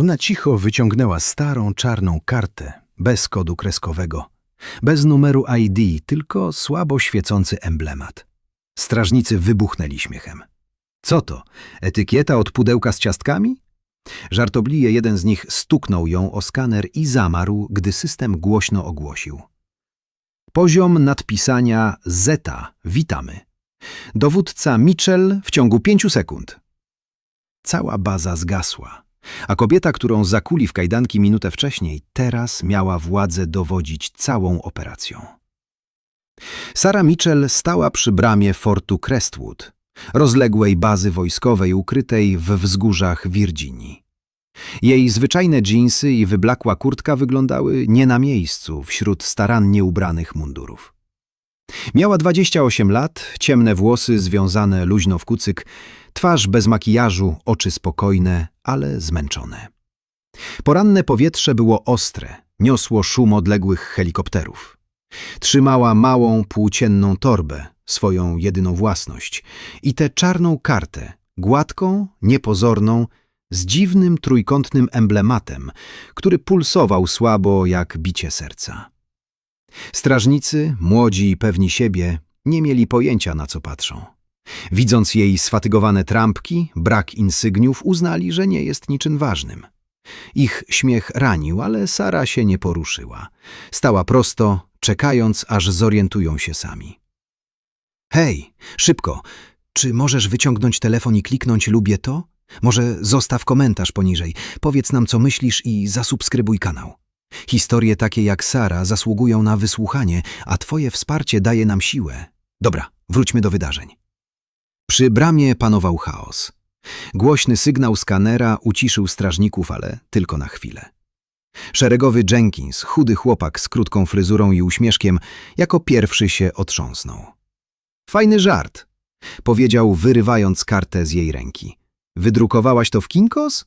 Ona cicho wyciągnęła starą, czarną kartę, bez kodu kreskowego, bez numeru ID, tylko słabo świecący emblemat. Strażnicy wybuchnęli śmiechem. Co to? Etykieta od pudełka z ciastkami? Żartobliwie jeden z nich stuknął ją o skaner i zamarł, gdy system głośno ogłosił. Poziom nadpisania Zeta, witamy. Dowódca Mitchell w ciągu pięciu sekund. Cała baza zgasła, a kobieta, którą zakuli w kajdanki minutę wcześniej, teraz miała władzę dowodzić całą operacją. Sara Mitchell stała przy bramie fortu Crestwood, rozległej bazy wojskowej ukrytej w wzgórzach Virginii. Jej zwyczajne dżinsy i wyblakła kurtka wyglądały nie na miejscu wśród starannie ubranych mundurów. Miała 28 lat, ciemne włosy związane luźno w kucyk, twarz bez makijażu, oczy spokojne, ale zmęczone. Poranne powietrze było ostre, niosło szum odległych helikopterów. Trzymała małą, płócienną torbę, swoją jedyną własność, i tę czarną kartę, gładką, niepozorną, z dziwnym trójkątnym emblematem, który pulsował słabo jak bicie serca. Strażnicy, młodzi i pewni siebie, nie mieli pojęcia, na co patrzą. Widząc jej sfatygowane trampki, brak insygniów, uznali, że nie jest niczym ważnym. Ich śmiech ranił, ale Sara się nie poruszyła. Stała prosto, czekając, aż zorientują się sami. Hej, szybko! Czy możesz wyciągnąć telefon i kliknąć lubię to? Może zostaw komentarz poniżej, powiedz nam co myślisz i zasubskrybuj kanał. Historie takie jak Sara zasługują na wysłuchanie, a twoje wsparcie daje nam siłę. Dobra, wróćmy do wydarzeń. Przy bramie panował chaos. Głośny sygnał skanera uciszył strażników, ale tylko na chwilę. Szeregowy Jenkins, chudy chłopak z krótką fryzurą i uśmieszkiem, jako pierwszy się otrząsnął. Fajny żart, powiedział, wyrywając kartę z jej ręki. Wydrukowałaś to w Kinkos?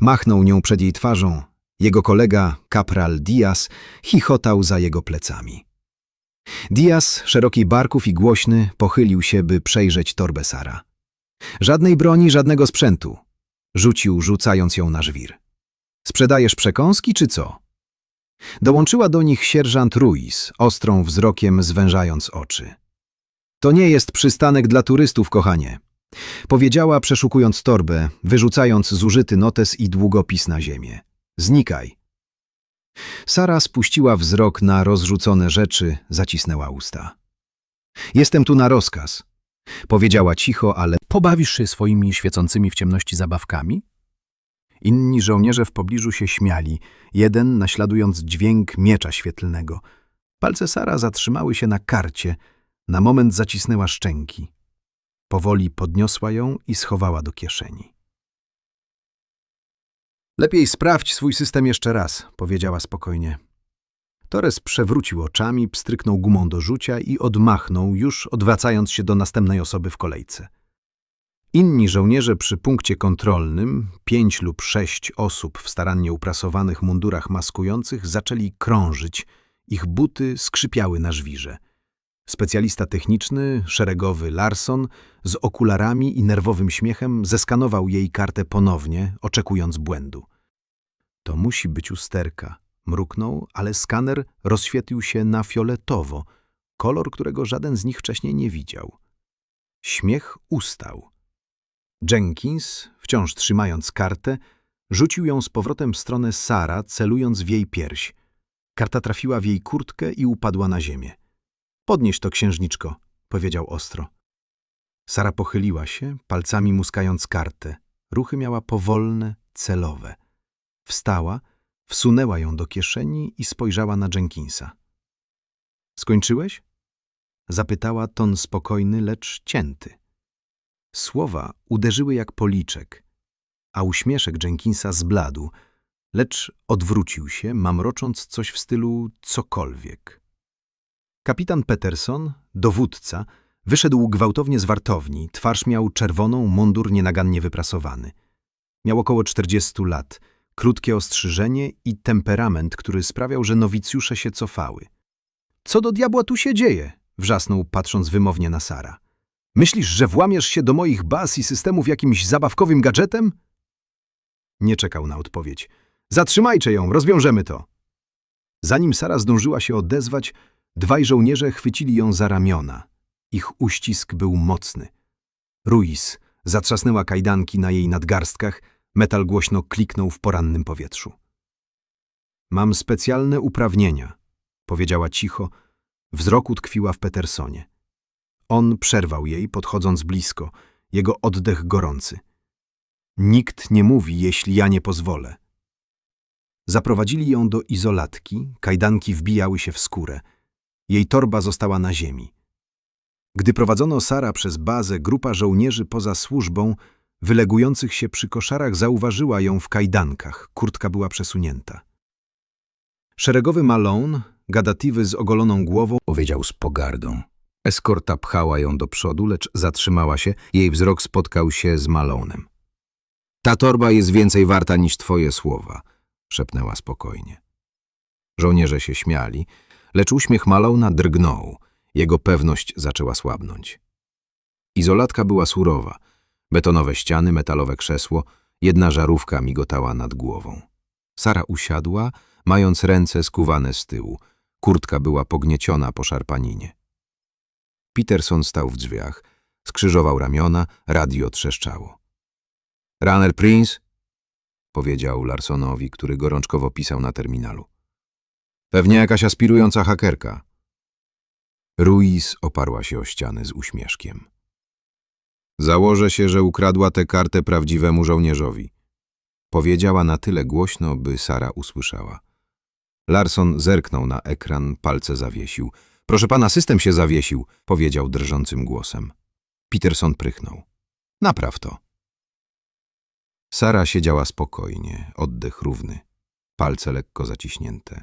Machnął nią przed jej twarzą. Jego kolega, kapral Diaz, chichotał za jego plecami. Diaz, szeroki barków i głośny, pochylił się, by przejrzeć torbę Sara. Żadnej broni, żadnego sprzętu. Rzucił, rzucając ją na żwir. Sprzedajesz przekąski, czy co? Dołączyła do nich sierżant Ruiz, ostrą wzrokiem zwężając oczy. To nie jest przystanek dla turystów, kochanie. Powiedziała, przeszukując torbę, wyrzucając zużyty notes i długopis na ziemię. Znikaj. Sara spuściła wzrok na rozrzucone rzeczy, zacisnęła usta. Jestem tu na rozkaz. Powiedziała cicho, ale Pobawisz się swoimi świecącymi w ciemności zabawkami? Inni żołnierze w pobliżu się śmiali, jeden naśladując dźwięk miecza świetlnego. Palce Sara zatrzymały się na karcie, na moment zacisnęła szczęki. Powoli podniosła ją i schowała do kieszeni. Lepiej sprawdź swój system jeszcze raz, powiedziała spokojnie. Torres przewrócił oczami, pstryknął gumą do rzucia i odmachnął, już odwracając się do następnej osoby w kolejce. Inni żołnierze przy punkcie kontrolnym, pięć lub sześć osób w starannie uprasowanych mundurach maskujących, zaczęli krążyć. Ich buty skrzypiały na żwirze. Specjalista techniczny, szeregowy Larson, z okularami i nerwowym śmiechem zeskanował jej kartę ponownie, oczekując błędu. To musi być usterka. Mruknął, ale skaner rozświetlił się na fioletowo, kolor, którego żaden z nich wcześniej nie widział. Śmiech ustał. Jenkins, wciąż trzymając kartę, rzucił ją z powrotem w stronę Sara, celując w jej pierś. Karta trafiła w jej kurtkę i upadła na ziemię. Podnieś to, księżniczko, powiedział ostro. Sara pochyliła się, palcami muskając kartę. Ruchy miała powolne, celowe. Wstała, wsunęła ją do kieszeni i spojrzała na Jenkinsa. Skończyłeś? Zapytała ton spokojny, lecz cięty. Słowa uderzyły jak policzek, a uśmieszek Jenkinsa zbladł, lecz odwrócił się, mamrocząc coś w stylu cokolwiek. Kapitan Peterson, dowódca, wyszedł gwałtownie z wartowni, twarz miał czerwoną, mundur nienagannie wyprasowany. Miał około 40 lat, krótkie ostrzyżenie i temperament, który sprawiał, że nowicjusze się cofały. Co do diabła tu się dzieje? wrzasnął, patrząc wymownie na Sara. Myślisz, że włamiesz się do moich baz i systemów jakimś zabawkowym gadżetem? Nie czekał na odpowiedź. Zatrzymajcie ją, rozwiążemy to. Zanim Sara zdążyła się odezwać, dwaj żołnierze chwycili ją za ramiona. Ich uścisk był mocny. Ruiz zatrzasnęła kajdanki na jej nadgarstkach, metal głośno kliknął w porannym powietrzu. Mam specjalne uprawnienia, powiedziała cicho, wzroku tkwiła w Petersonie. On przerwał jej, podchodząc blisko, jego oddech gorący. Nikt nie mówi, jeśli ja nie pozwolę. Zaprowadzili ją do izolatki, kajdanki wbijały się w skórę. Jej torba została na ziemi. Gdy prowadzono Sara przez bazę, grupa żołnierzy poza służbą, wylegujących się przy koszarach, zauważyła ją w kajdankach. Kurtka była przesunięta. Szeregowy Malone, gadatywy z ogoloną głową, Powiedział z pogardą. Eskorta pchała ją do przodu, lecz zatrzymała się, jej wzrok spotkał się z Malonem. Ta torba jest więcej warta niż twoje słowa, szepnęła spokojnie. Żołnierze się śmiali, lecz uśmiech Malona drgnął, jego pewność zaczęła słabnąć. Izolatka była surowa, betonowe ściany, metalowe krzesło, jedna żarówka migotała nad głową. Sara usiadła, mając ręce skuwane z tyłu, kurtka była pognieciona po szarpaninie. Peterson stał w drzwiach, skrzyżował ramiona, radio trzeszczało. Runner Prince? powiedział Larsonowi, który gorączkowo pisał na terminalu. Pewnie jakaś aspirująca hakerka. Ruiz oparła się o ściany z uśmieszkiem. Założę się, że ukradła tę kartę prawdziwemu żołnierzowi. Powiedziała na tyle głośno, by Sara usłyszała. Larson zerknął na ekran, palce zawiesił. Proszę pana, system się zawiesił, powiedział drżącym głosem. Peterson prychnął. Napraw to. Sara siedziała spokojnie, oddech równy, palce lekko zaciśnięte.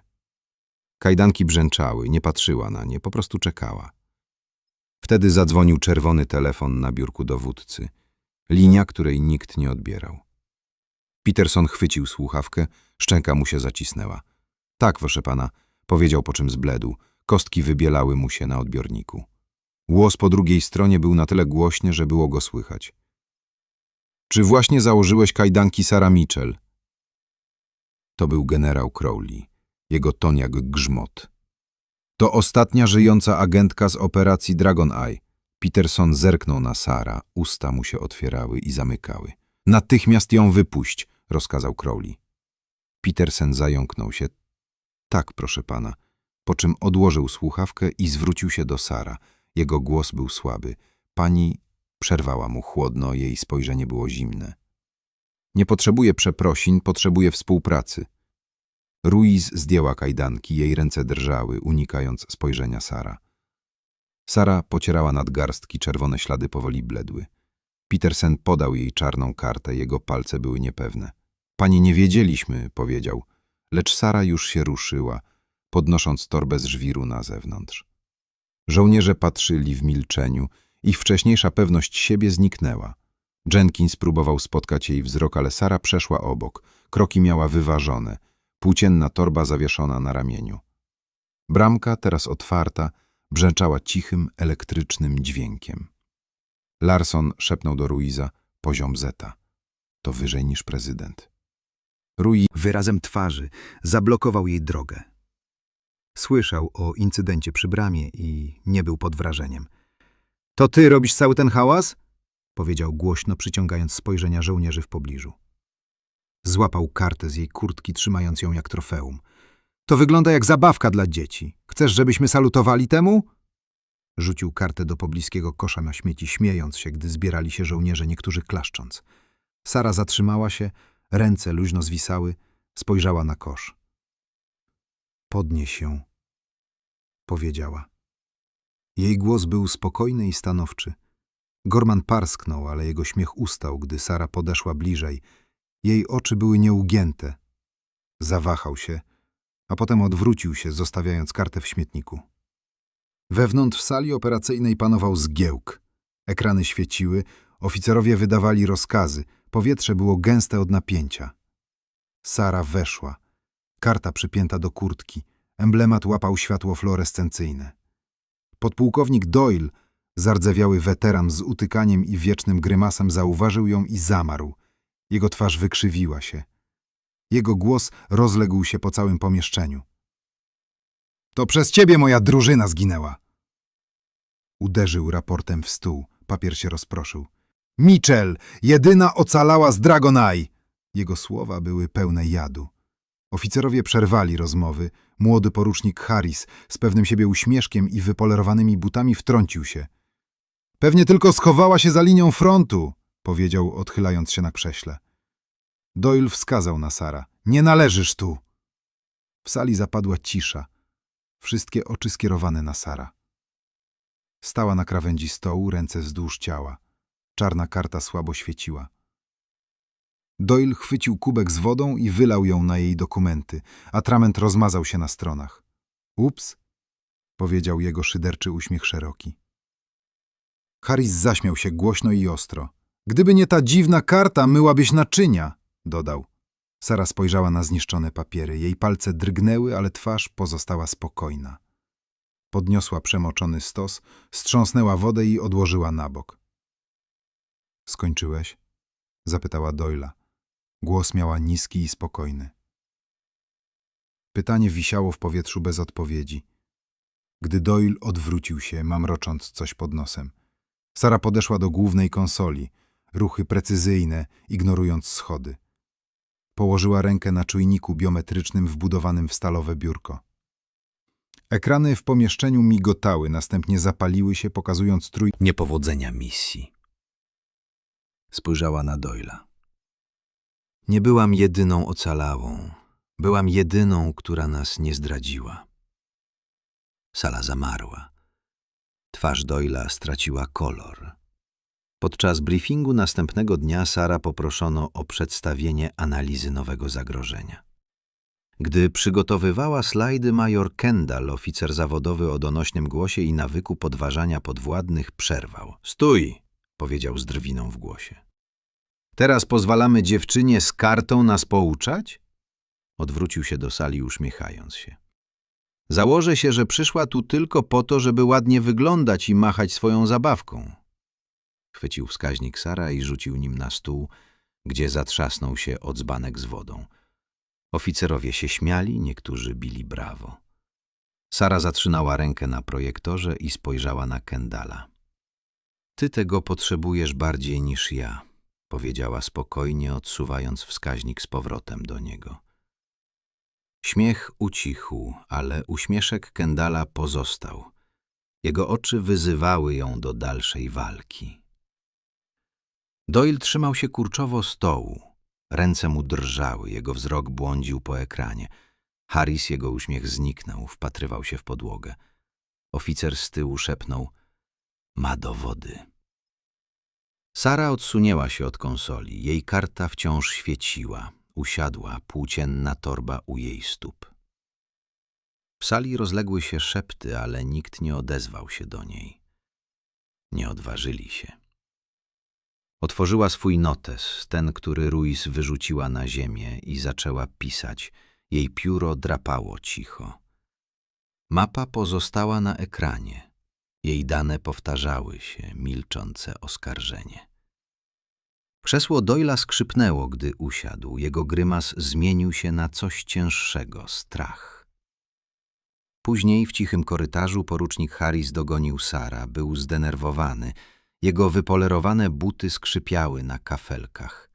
Kajdanki brzęczały, nie patrzyła na nie, po prostu czekała. Wtedy zadzwonił czerwony telefon na biurku dowódcy, linia, której nikt nie odbierał. Peterson chwycił słuchawkę, szczęka mu się zacisnęła. Tak, proszę pana, powiedział, po czym zbledł. Kostki wybielały mu się na odbiorniku. Głos po drugiej stronie był na tyle głośny, że było go słychać. Czy właśnie założyłeś kajdanki Sara Mitchell? To był generał Crowley, jego ton jak grzmot. To ostatnia żyjąca agentka z operacji Dragon Eye. Peterson zerknął na Sara, usta mu się otwierały i zamykały. Natychmiast ją wypuść, rozkazał Crowley. Petersen zająknął się. Tak, proszę pana. Po czym odłożył słuchawkę i zwrócił się do Sara. Jego głos był słaby. Pani przerwała mu chłodno, jej spojrzenie było zimne. Nie potrzebuje przeprosin, potrzebuje współpracy. Ruiz zdjęła kajdanki, jej ręce drżały, unikając spojrzenia Sara. Sara pocierała nadgarstki, czerwone ślady powoli bledły. Petersen podał jej czarną kartę, jego palce były niepewne. Pani nie wiedzieliśmy, powiedział, lecz Sara już się ruszyła, podnosząc torbę z żwiru na zewnątrz. Żołnierze patrzyli w milczeniu, ich wcześniejsza pewność siebie zniknęła. Jenkins próbował spotkać jej wzrok, ale Sara przeszła obok. Kroki miała wyważone, płócienna torba zawieszona na ramieniu. Bramka, teraz otwarta, brzęczała cichym, elektrycznym dźwiękiem. Larson szepnął do Ruiza poziom zeta. To wyżej niż prezydent. Rui wyrazem twarzy zablokował jej drogę. Słyszał o incydencie przy bramie i nie był pod wrażeniem. To ty robisz cały ten hałas? powiedział głośno, przyciągając spojrzenia żołnierzy w pobliżu. Złapał kartę z jej kurtki, trzymając ją jak trofeum. To wygląda jak zabawka dla dzieci. Chcesz, żebyśmy salutowali temu? Rzucił kartę do pobliskiego kosza na śmieci, śmiejąc się, gdy zbierali się żołnierze, niektórzy klaszcząc. Sara zatrzymała się, ręce luźno zwisały, spojrzała na kosz. Podnieś ją, powiedziała. Jej głos był spokojny i stanowczy. Gorman parsknął, ale jego śmiech ustał, gdy Sara podeszła bliżej. Jej oczy były nieugięte. Zawahał się, a potem odwrócił się, zostawiając kartę w śmietniku. Wewnątrz sali operacyjnej panował zgiełk. Ekrany świeciły, oficerowie wydawali rozkazy, powietrze było gęste od napięcia. Sara weszła. Karta przypięta do kurtki. Emblemat łapał światło fluorescencyjne. Podpułkownik Doyle, zardzewiały weteran z utykaniem i wiecznym grymasem, zauważył ją i zamarł. Jego twarz wykrzywiła się. Jego głos rozległ się po całym pomieszczeniu. To przez ciebie moja drużyna zginęła. Uderzył raportem w stół. Papier się rozproszył. Mitchell, jedyna ocalała z Dragonai! Jego słowa były pełne jadu. Oficerowie przerwali rozmowy. Młody porucznik Harris z pewnym siebie uśmieszkiem i wypolerowanymi butami wtrącił się. Pewnie tylko schowała się za linią frontu, powiedział, odchylając się na krześle. Doyle wskazał na Sara. Nie należysz tu! W sali zapadła cisza. Wszystkie oczy skierowane na Sara. Stała na krawędzi stołu, ręce wzdłuż ciała. Czarna karta słabo świeciła. Doyle chwycił kubek z wodą i wylał ją na jej dokumenty. Atrament rozmazał się na stronach. Ups, powiedział jego szyderczy uśmiech szeroki. Harris zaśmiał się głośno i ostro. Gdyby nie ta dziwna karta, myłabyś naczynia, dodał. Sara spojrzała na zniszczone papiery. Jej palce drgnęły, ale twarz pozostała spokojna. Podniosła przemoczony stos, strząsnęła wodę i odłożyła na bok. Skończyłeś? zapytała Doyla. Głos miała niski i spokojny. Pytanie wisiało w powietrzu bez odpowiedzi. Gdy Doyle odwrócił się, mamrocząc coś pod nosem. Sara podeszła do głównej konsoli, ruchy precyzyjne, ignorując schody. Położyła rękę na czujniku biometrycznym wbudowanym w stalowe biurko. Ekrany w pomieszczeniu migotały, następnie zapaliły się, pokazując trój... Niepowodzenia misji. Spojrzała na Doyla. Nie byłam jedyną ocalałą. Byłam jedyną, która nas nie zdradziła. Sala zamarła. Twarz Doyla straciła kolor. Podczas briefingu następnego dnia Sara poproszono o przedstawienie analizy nowego zagrożenia. Gdy przygotowywała slajdy, major Kendall, oficer zawodowy o donośnym głosie i nawyku podważania podwładnych, przerwał. Stój! powiedział z drwiną w głosie. Teraz pozwalamy dziewczynie z kartą nas pouczać? Odwrócił się do sali, uśmiechając się. Założę się, że przyszła tu tylko po to, żeby ładnie wyglądać i machać swoją zabawką. Chwycił wskaźnik Sara i rzucił nim na stół, gdzie zatrzasnął się odzbanek z wodą. Oficerowie się śmiali, niektórzy bili brawo. Sara zatrzynała rękę na projektorze i spojrzała na Kendala. Ty tego potrzebujesz bardziej niż ja, powiedziała spokojnie, odsuwając wskaźnik z powrotem do niego. Śmiech ucichł, ale uśmieszek Kendala pozostał. Jego oczy wyzywały ją do dalszej walki. Doyle trzymał się kurczowo stołu. Ręce mu drżały, jego wzrok błądził po ekranie. Harris, jego uśmiech zniknął, wpatrywał się w podłogę. Oficer z tyłu szepnął – ma dowody. Sara odsunięła się od konsoli. Jej karta wciąż świeciła. Usiadła, płócienna torba u jej stóp. W sali rozległy się szepty, ale nikt nie odezwał się do niej. Nie odważyli się. Otworzyła swój notes, ten, który Ruiz wyrzuciła na ziemię i zaczęła pisać. Jej pióro drapało cicho. Mapa pozostała na ekranie. Jej dane powtarzały się, milczące oskarżenie. Krzesło Doyla skrzypnęło, gdy usiadł. Jego grymas zmienił się na coś cięższego, strach. Później w cichym korytarzu porucznik Harris dogonił Sara. Był zdenerwowany. Jego wypolerowane buty skrzypiały na kafelkach.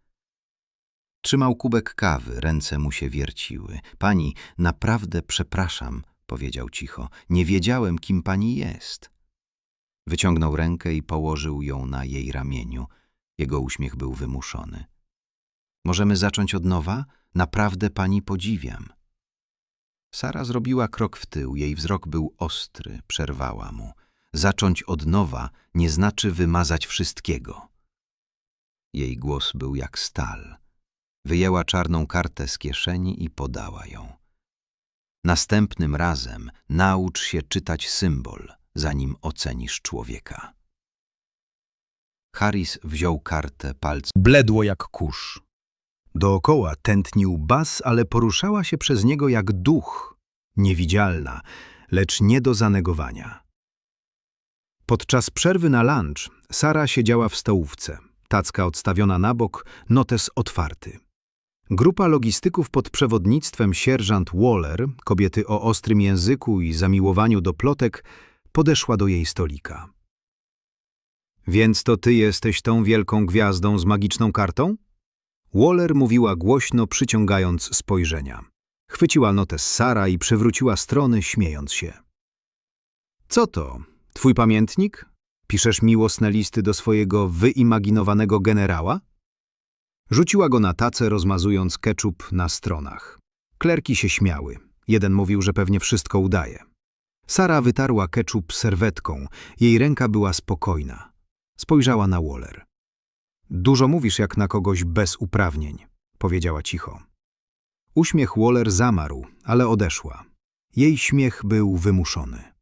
Trzymał kubek kawy, ręce mu się wierciły. Pani, naprawdę przepraszam, powiedział cicho. Nie wiedziałem, kim pani jest. Wyciągnął rękę i położył ją na jej ramieniu. Jego uśmiech był wymuszony. Możemy zacząć od nowa? Naprawdę pani podziwiam. Sara zrobiła krok w tył, jej wzrok był ostry, przerwała mu. Zacząć od nowa nie znaczy wymazać wszystkiego. Jej głos był jak stal. Wyjęła czarną kartę z kieszeni i podała ją. Następnym razem naucz się czytać symbol, zanim ocenisz człowieka. Harris wziął kartę palcem. Bledło jak kurz. Dookoła tętnił bas, ale poruszała się przez niego jak duch, niewidzialna, lecz nie do zanegowania. Podczas przerwy na lunch Sara siedziała w stołówce. Tacka odstawiona na bok, notes otwarty. Grupa logistyków pod przewodnictwem sierżant Waller, kobiety o ostrym języku i zamiłowaniu do plotek, podeszła do jej stolika. Więc to ty jesteś tą wielką gwiazdą z magiczną kartą? Waller mówiła głośno, przyciągając spojrzenia. Chwyciła notes Sara i przewróciła strony, śmiejąc się. Co to? Twój pamiętnik? Piszesz miłosne listy do swojego wyimaginowanego generała? Rzuciła go na tacę, rozmazując keczup na stronach. Klerki się śmiały. Jeden mówił, że pewnie wszystko udaje. Sara wytarła keczup serwetką. Jej ręka była spokojna. Spojrzała na Waller. Dużo mówisz jak na kogoś bez uprawnień, powiedziała cicho. Uśmiech Waller zamarł, ale odeszła. Jej śmiech był wymuszony.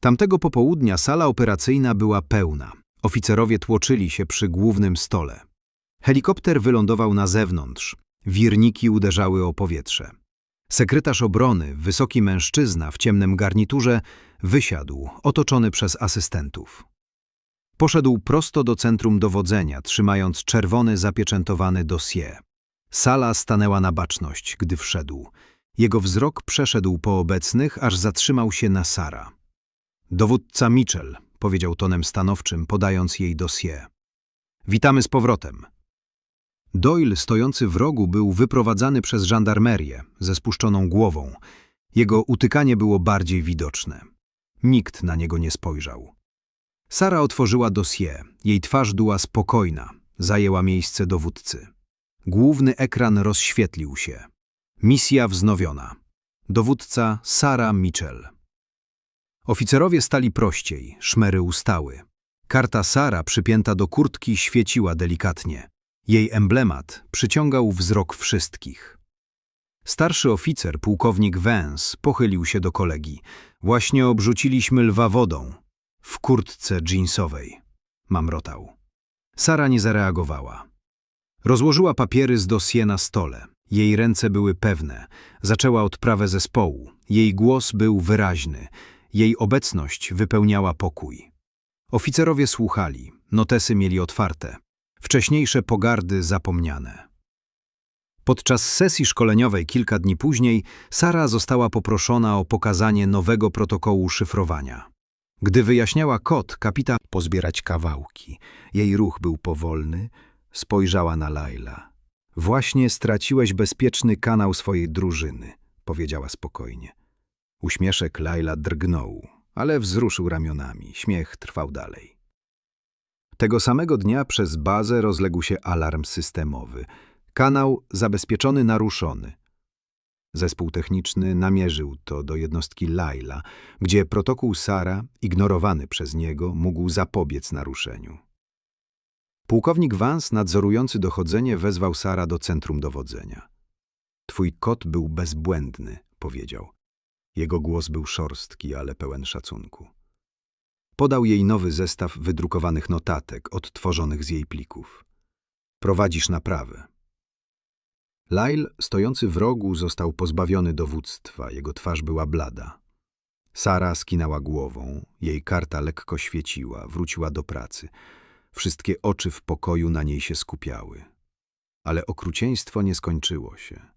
Tamtego popołudnia sala operacyjna była pełna. Oficerowie tłoczyli się przy głównym stole. Helikopter wylądował na zewnątrz. Wirniki uderzały o powietrze. Sekretarz obrony, wysoki mężczyzna w ciemnym garniturze, wysiadł, otoczony przez asystentów. Poszedł prosto do centrum dowodzenia, trzymając czerwony zapieczętowany dossier. Sala stanęła na baczność, gdy wszedł. Jego wzrok przeszedł po obecnych, aż zatrzymał się na Sara. Dowódca Mitchell, powiedział tonem stanowczym, podając jej dossier. Witamy z powrotem. Doyle, stojący w rogu, był wyprowadzany przez żandarmerię ze spuszczoną głową. Jego utykanie było bardziej widoczne. Nikt na niego nie spojrzał. Sara otworzyła dossier. Jej twarz była spokojna. Zajęła miejsce dowódcy. Główny ekran rozświetlił się. Misja wznowiona. Dowódca Sara Mitchell. Oficerowie stali prościej, szmery ustały. Karta Sara przypięta do kurtki świeciła delikatnie. Jej emblemat przyciągał wzrok wszystkich. Starszy oficer, pułkownik Vance, pochylił się do kolegi. Właśnie obrzuciliśmy lwa wodą. W kurtce jeansowej. Mamrotał. Sara nie zareagowała. Rozłożyła papiery z dosie na stole. Jej ręce były pewne. Zaczęła odprawę zespołu. Jej głos był wyraźny. Jej obecność wypełniała pokój. Oficerowie słuchali. Notesy mieli otwarte. Wcześniejsze pogardy zapomniane. Podczas sesji szkoleniowej kilka dni później Sara została poproszona o pokazanie nowego protokołu szyfrowania. Gdy wyjaśniała kod, kapitan pozbierać kawałki. Jej ruch był powolny, spojrzała na Laila. Właśnie straciłeś bezpieczny kanał swojej drużyny, powiedziała spokojnie. Uśmieszek Laila drgnął, ale wzruszył ramionami. Śmiech trwał dalej. Tego samego dnia przez bazę rozległ się alarm systemowy. Kanał zabezpieczony naruszony. Zespół techniczny namierzył to do jednostki Laila, gdzie protokół Sara, ignorowany przez niego, mógł zapobiec naruszeniu. Pułkownik Vance, nadzorujący dochodzenie, wezwał Sara do centrum dowodzenia. Twój kot był bezbłędny, powiedział. Jego głos był szorstki, ale pełen szacunku. Podał jej nowy zestaw wydrukowanych notatek, odtworzonych z jej plików. Prowadzisz naprawę. Lyle, stojący w rogu, został pozbawiony dowództwa, jego twarz była blada. Sara skinęła głową, jej karta lekko świeciła, wróciła do pracy. Wszystkie oczy w pokoju na niej się skupiały. Ale okrucieństwo nie skończyło się.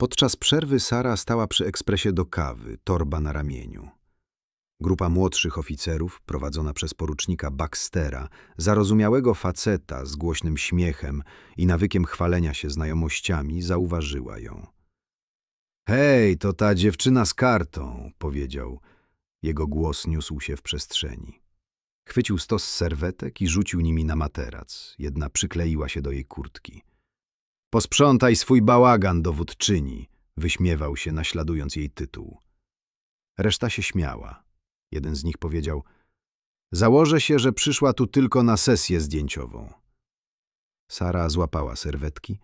Podczas przerwy Sara stała przy ekspresie do kawy, torba na ramieniu. Grupa młodszych oficerów, prowadzona przez porucznika Baxtera, zarozumiałego faceta z głośnym śmiechem i nawykiem chwalenia się znajomościami, zauważyła ją. Hej, to ta dziewczyna z kartą, powiedział. Jego głos niósł się w przestrzeni. Chwycił stos serwetek i rzucił nimi na materac. Jedna przykleiła się do jej kurtki. Posprzątaj swój bałagan, dowódczyni, wyśmiewał się, naśladując jej tytuł. Reszta się śmiała. Jeden z nich powiedział, założę się, że przyszła tu tylko na sesję zdjęciową. Sara złapała serwetki,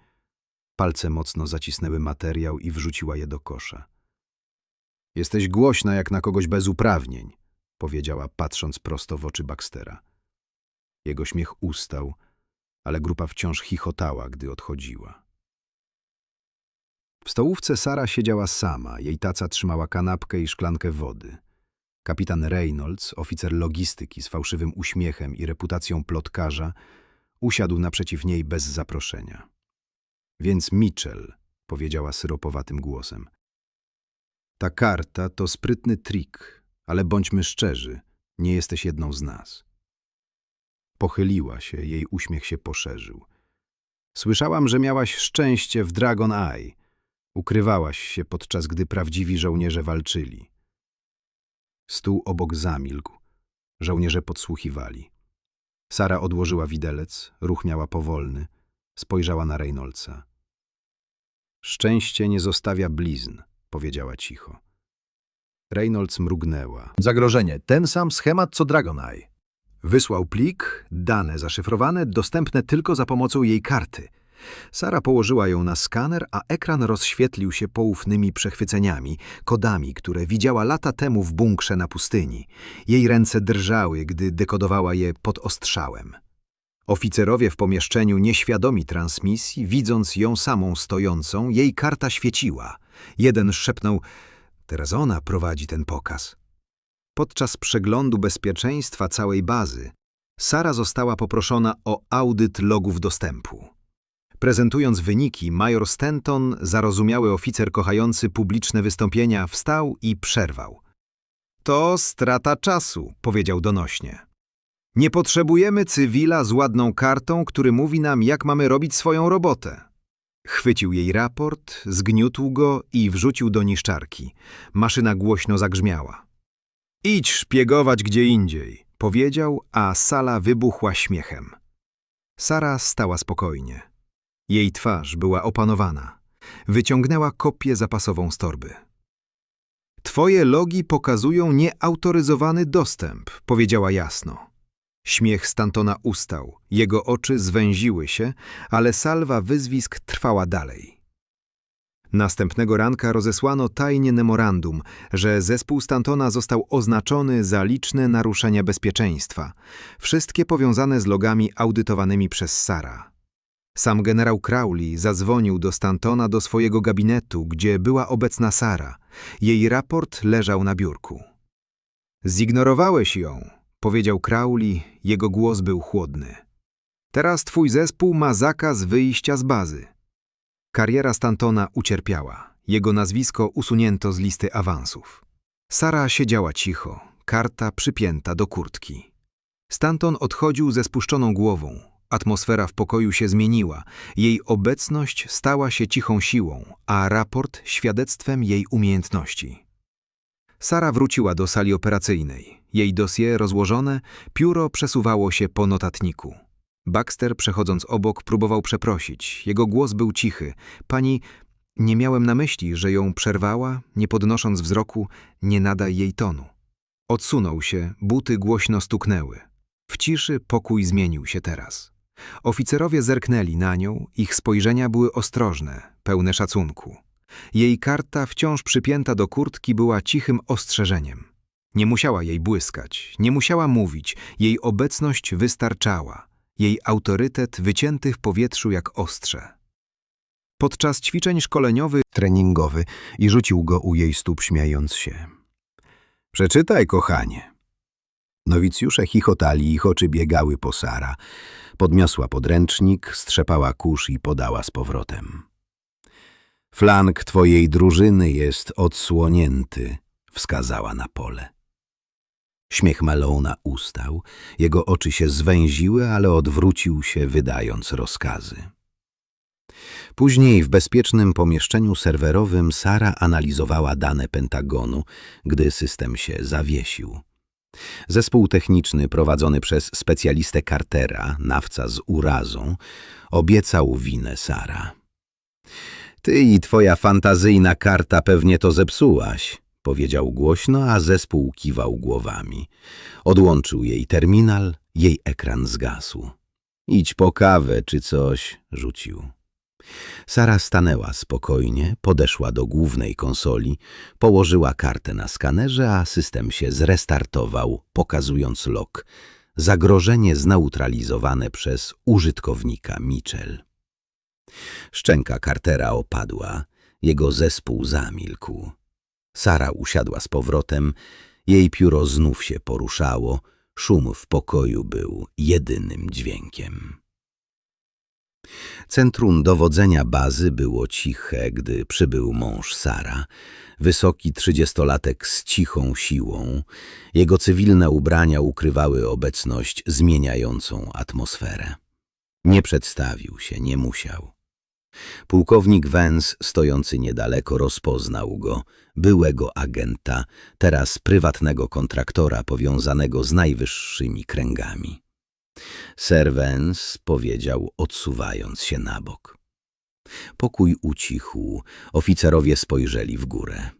palce mocno zacisnęły materiał i wrzuciła je do kosza. Jesteś głośna jak na kogoś bez uprawnień, powiedziała, patrząc prosto w oczy Baxtera. Jego śmiech ustał, ale grupa wciąż chichotała, gdy odchodziła. W stołówce Sara siedziała sama, jej taca trzymała kanapkę i szklankę wody. Kapitan Reynolds, oficer logistyki z fałszywym uśmiechem i reputacją plotkarza, usiadł naprzeciw niej bez zaproszenia. Więc Mitchell, powiedziała syropowatym głosem. Ta karta to sprytny trik, ale bądźmy szczerzy, nie jesteś jedną z nas. Pochyliła się, jej uśmiech się poszerzył. Słyszałam, że miałaś szczęście w Dragon Eye. Ukrywałaś się, podczas gdy prawdziwi żołnierze walczyli. Stół obok zamilkł. Żołnierze podsłuchiwali. Sara odłożyła widelec, ruch miała powolny. Spojrzała na Reynoldsa. Szczęście nie zostawia blizn, powiedziała cicho. Reynolds mrugnęła. Zagrożenie. Ten sam schemat co Dragoneye. Wysłał plik, dane zaszyfrowane, dostępne tylko za pomocą jej karty. Sara położyła ją na skaner, a ekran rozświetlił się poufnymi przechwyceniami, kodami, które widziała lata temu w bunkrze na pustyni. Jej ręce drżały, gdy dekodowała je pod ostrzałem. Oficerowie w pomieszczeniu nieświadomi transmisji, widząc ją samą stojącą, jej karta świeciła. Jeden szepnął, teraz ona prowadzi ten pokaz. Podczas przeglądu bezpieczeństwa całej bazy, Sara została poproszona o audyt logów dostępu. Prezentując wyniki, major Stanton, zarozumiały oficer kochający publiczne wystąpienia, wstał i przerwał. To strata czasu, powiedział donośnie. Nie potrzebujemy cywila z ładną kartą, który mówi nam, jak mamy robić swoją robotę. Chwycił jej raport, zgniótł go i wrzucił do niszczarki. Maszyna głośno zagrzmiała. Idź szpiegować gdzie indziej, powiedział, a sala wybuchła śmiechem. Sara stała spokojnie. Jej twarz była opanowana. Wyciągnęła kopię zapasową z torby. Twoje logi pokazują nieautoryzowany dostęp, powiedziała jasno. Śmiech Stantona ustał, jego oczy zwęziły się, ale salwa wyzwisk trwała dalej. Następnego ranka rozesłano tajnie memorandum, że zespół Stantona został oznaczony za liczne naruszenia bezpieczeństwa, wszystkie powiązane z logami audytowanymi przez Sara. Sam generał Crowley zadzwonił do Stantona do swojego gabinetu, gdzie była obecna Sara. Jej raport leżał na biurku. Zignorowałeś ją, powiedział Crowley, jego głos był chłodny. Teraz twój zespół ma zakaz wyjścia z bazy. Kariera Stantona ucierpiała. Jego nazwisko usunięto z listy awansów. Sara siedziała cicho, karta przypięta do kurtki. Stanton odchodził ze spuszczoną głową. Atmosfera w pokoju się zmieniła. Jej obecność stała się cichą siłą, a raport świadectwem jej umiejętności. Sara wróciła do sali operacyjnej. Jej dosie rozłożone, pióro przesuwało się po notatniku. Baxter, przechodząc obok, próbował przeprosić. Jego głos był cichy. Pani, nie miałem na myśli, że ją przerwała, nie podnosząc wzroku, nie nada jej tonu. Odsunął się, buty głośno stuknęły. W ciszy pokój zmienił się teraz. Oficerowie zerknęli na nią, ich spojrzenia były ostrożne, pełne szacunku. Jej karta, wciąż przypięta do kurtki, była cichym ostrzeżeniem. Nie musiała jej błyskać, nie musiała mówić, jej obecność wystarczała, jej autorytet wycięty w powietrzu jak ostrze. Podczas ćwiczeń szkoleniowych treningowy i rzucił go u jej stóp, śmiejąc się. Przeczytaj, kochanie. Nowicjusze chichotali, ich oczy biegały po Sara. Podniosła podręcznik, strzepała kurz i podała z powrotem. Flank twojej drużyny jest odsłonięty, wskazała na pole. Śmiech Malona ustał, jego oczy się zwęziły, ale odwrócił się, wydając rozkazy. Później w bezpiecznym pomieszczeniu serwerowym Sara analizowała dane Pentagonu, gdy system się zawiesił. Zespół techniczny prowadzony przez specjalistę Cartera, nawca z urazą, obiecał winę Sara. Ty i twoja fantazyjna karta pewnie to zepsułaś, powiedział głośno, a zespół kiwał głowami. Odłączył jej terminal, jej ekran zgasł. Idź po kawę czy coś, rzucił. Sara stanęła spokojnie, podeszła do głównej konsoli, położyła kartę na skanerze, a system się zrestartował, pokazując log. Zagrożenie zneutralizowane przez użytkownika Mitchell. Szczęka Cartera opadła, jego zespół zamilkł. Sara usiadła z powrotem Jej pióro znów się poruszało, szum w pokoju był jedynym dźwiękiem. Centrum dowodzenia bazy było ciche, gdy przybył mąż Sara, wysoki trzydziestolatek z cichą siłą. Jego cywilne ubrania ukrywały obecność zmieniającą atmosferę. Nie przedstawił się, nie musiał. Pułkownik Vance, stojący niedaleko, rozpoznał go, byłego agenta, teraz prywatnego kontraktora powiązanego z najwyższymi kręgami. Sir Vance powiedział, odsuwając się na bok. Pokój ucichł, oficerowie spojrzeli w górę.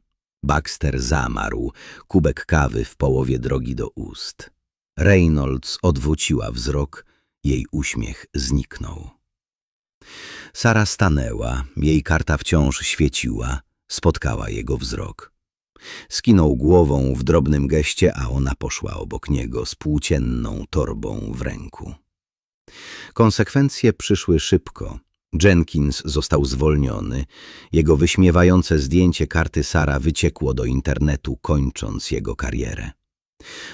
Baxter zamarł, kubek kawy w połowie drogi do ust. Reynolds odwróciła wzrok, jej uśmiech zniknął. Sara stanęła, jej karta wciąż świeciła, spotkała jego wzrok. Skinął głową w drobnym geście, a ona poszła obok niego z płócienną torbą w ręku. Konsekwencje przyszły szybko. Jenkins został zwolniony. Jego wyśmiewające zdjęcie karty Sara wyciekło do internetu, kończąc jego karierę.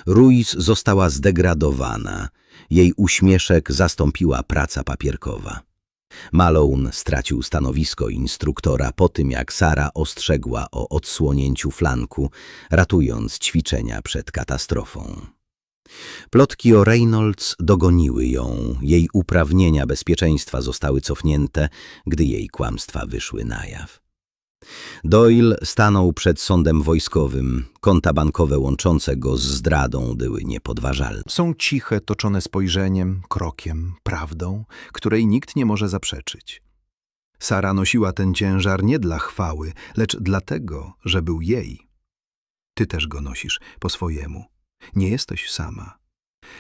Ruiz została zdegradowana. Jej uśmieszek zastąpiła praca papierkowa. Malone stracił stanowisko instruktora po tym, jak Sara ostrzegła o odsłonięciu flanku, ratując ćwiczenia przed katastrofą. Plotki o Reynolds dogoniły ją, jej uprawnienia bezpieczeństwa zostały cofnięte, gdy jej kłamstwa wyszły na jaw. Doyle stanął przed sądem wojskowym, konta bankowe łączące go z zdradą były niepodważalne. Są ciche, toczone spojrzeniem, krokiem, prawdą, której nikt nie może zaprzeczyć. Sara nosiła ten ciężar nie dla chwały, lecz dlatego, że był jej. Ty też go nosisz po swojemu. Nie jesteś sama.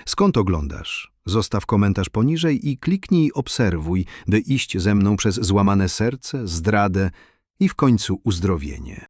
Skąd oglądasz? Zostaw komentarz poniżej i kliknij obserwuj, by iść ze mną przez złamane serce, zdradę i w końcu uzdrowienie.